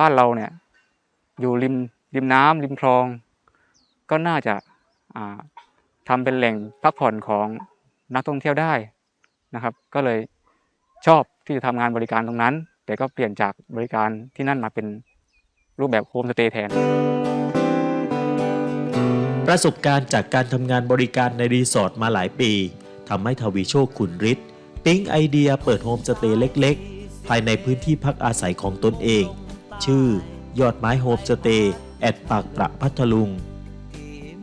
บ้านเราเนี่ยอยู่ริมริมน้ำริมคลอง ก็น่าจะาทำเป็นแหล่งพักผ่อนของนักท่องเที่ยวได้นะครับ ก็เลยชอบที่จะทำงานบริการตรงนั้น แต่ก็เปลี่ยนจากบริการที่นั่นมาเป็นรูปแบบโฮมสเตย์แทน ประสบการณ์จากการทำงานบริการในรีสอร์ทมาหลายปีทำให้ทวีโชคขุนฤทธิ์ปิ๊งไอเดียเปิดโฮมสเตย์เล็ก ๆ ภายในพื้นที่พักอาศัยของตนเอง ชื่อ ยอดไม้โฮมสเตย์แอดปากประพัทลุง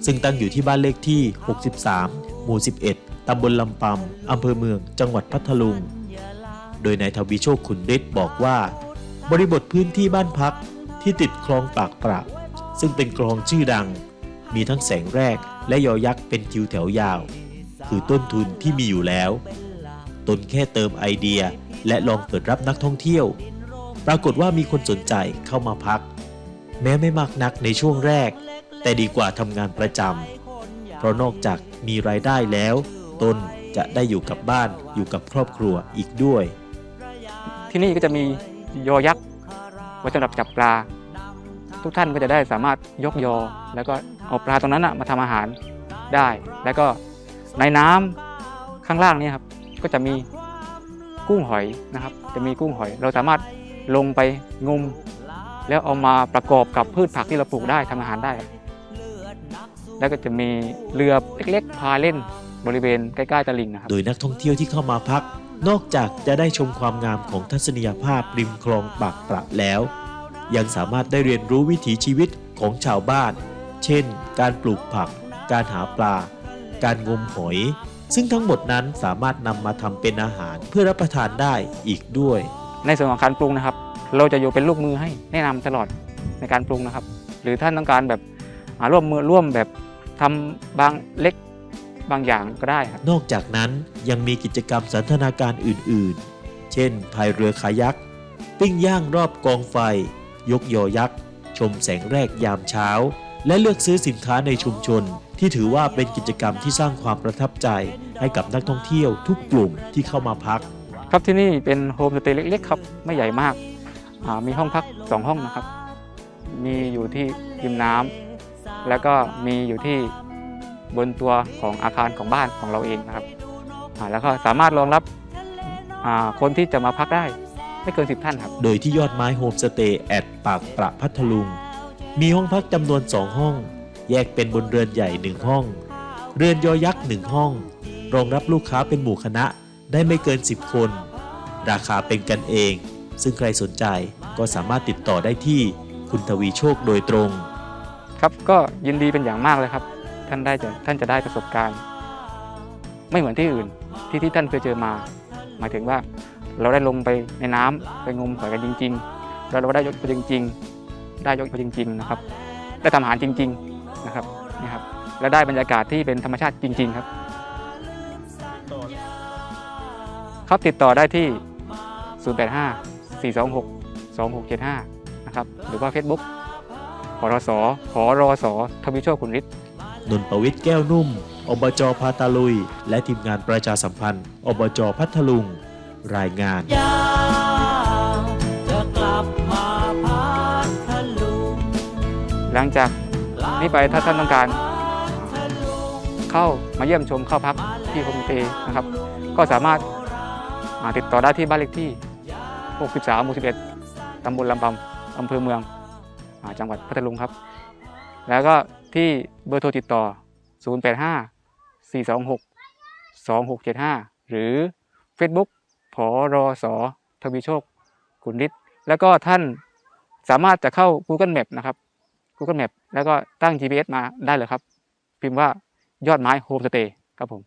ซึ่งตั้งอยู่ที่บ้านเลขที่ 63 หมู่ 11 ตำบลลำปำอำเภอเมืองจังหวัดพัทลุง โดยนายทวีโชคขุนฤทธิ์บอกว่า บริบทพื้นที่บ้านพักที่ติดคลองปากประซึ่งเป็นคลองชื่อดัง มีทั้งแสงแรกและยอยักษ์เป็นคิวแถวยาว คือต้นทุนที่มีอยู่แล้ว ตนแค่เติมไอเดียและลองเปิดรับนักท่องเที่ยว ปรากฏว่ามีคนสนใจเข้ามาพัก แม้ไม่มากนักในช่วงแรก แต่ดีกว่าทำงานประจำเพราะนอกจากมีรายได้แล้ว ตนจะได้อยู่กับบ้านอยู่กับครอบครัวอีกด้วย ที่นี่ก็จะมียอยักษ์ไว้สำหรับจับปลา ทุกท่านก็จะได้สามารถยกยอ แล้วก็เอาปลาตรงนั้นมาทำอาหารได้ แล้วก็ในน้ำข้างล่างนี่ครับก็จะมีกุ้งหอยนะครับ จะมีกุ้งหอย เราสามารถ ลงไปงม แล้วเอามาประกอบกับพืชผักที่เราปลูกได้ทำอาหารได้ แล้วก็จะมีเรือเล็กๆพาเล่นบริเวณใกล้ๆตลิ่งนะครับ โดยนักท่องเที่ยวที่เข้ามาพัก นอกจากจะได้ชมความงามของทัศนียภาพริมคลองปากประแล้ว ยังสามารถได้เรียนรู้วิถีชีวิตของชาวบ้าน เช่น การปลูกผัก การหาปลา การงมหอย ซึ่งทั้งหมดนั้นสามารถนำมาทำเป็นอาหารเพื่อรับประทานได้อีกด้วย ในส่วนของการปรุงนะครับ เราจะอยู่เป็นลูกมือให้แนะนำตลอดในการปรุงนะครับ หรือท่านต้องการแบบร่วมมือร่วมแบบทำบางเล็กบางอย่างก็ได้ครับนอกจากนั้นยังมีกิจกรรมสันทนาการอื่น ๆ เช่นพายเรือคายัก ปิ้งย่างรอบกองไฟ ยกยอยักษ์ ชมแสงแรกยามเช้า และเลือกซื้อสินค้าในชุมชน ที่ถือว่าเป็นกิจกรรมที่สร้างความประทับใจให้กับนักท่องเที่ยวทุกกลุ่มที่เข้ามาพัก ครับที่นี่เป็นโฮมสเตย์เล็กๆครับไม่ใหญ่มากมีห้องพัก 2 ห้องนะครับ มีอยู่ที่ริมน้ำแล้วก็มีอยู่ที่บนตัวของอาคารของบ้านของเราเองนะครับแล้วก็สามารถรองรับคนที่จะมาพักได้ไม่เกิน 10 ท่านครับ โดยที่ยอดไม้โฮมสเตย์แอดปากประพัทลุง มีห้องพักจำนวน 2 ห้อง แยกเป็นบนเรือนใหญ่ 1 ห้อง เรือนยอยักษ์ 1 ห้อง รองรับลูกค้าเป็นหมู่คณะ ได้ไม่เกิน 10 คน ราคาเป็นกันเอง ซึ่งใครสนใจก็สามารถติดต่อได้ที่คุณทวีโชคโดยตรง ครับก็ยินดีเป็นอย่างมากเลยครับ ท่านได้จะท่านจะได้ประสบการณ์ ไม่เหมือนที่อื่นที่ที่ท่านเคยเจอมา หมายถึงว่าเราได้ลงไปในน้ำไปงมหอยกันจริง ๆ แล้วเราได้ยกไปจริง ๆ ได้ยกไปจริง ๆ นะครับ ได้ทำอาหารจริง ๆ นะครับนี่ครับ และได้บรรยากาศที่เป็นธรรมชาติจริง ๆ ครับ ครับติดต่อได้ที่ 085 426 2675 นะครับ หรือว่า Facebook พรสพรสทวีโชคคุณฤทธิ์นนประวิทย์แก้วนุ่ม อบจพาตาลุย และทีมงานประชาสัมพันธ์ อบจพัทลุง รายงานยามจะกลับมาพัทลุงหลังจากนี้ไปถ้าท่านต้องการ เข้ามาเยี่ยมชมเข้าพักที่โฮมสเตย์นะครับ ก็สามารถอ่า ติดต่อได้ที่บ้านเลขที่ 63หมู่11 ตำบลลำปำอำเภอเมืองอจังหวัดพัทลุงครับ แล้วก็ที่เบอร์โทรติดต่อ 085 426 2675 หรือ Facebook พรสอทวีโชคขุนฤทธิ์แล้วก็ท่านสามารถจะเข้า Google Map นะครับ Google Map แล้วก็ตั้ง GPS มาได้เลยครับ พิมพ์ว่ายอดไม้โฮมสเตย์ครับผม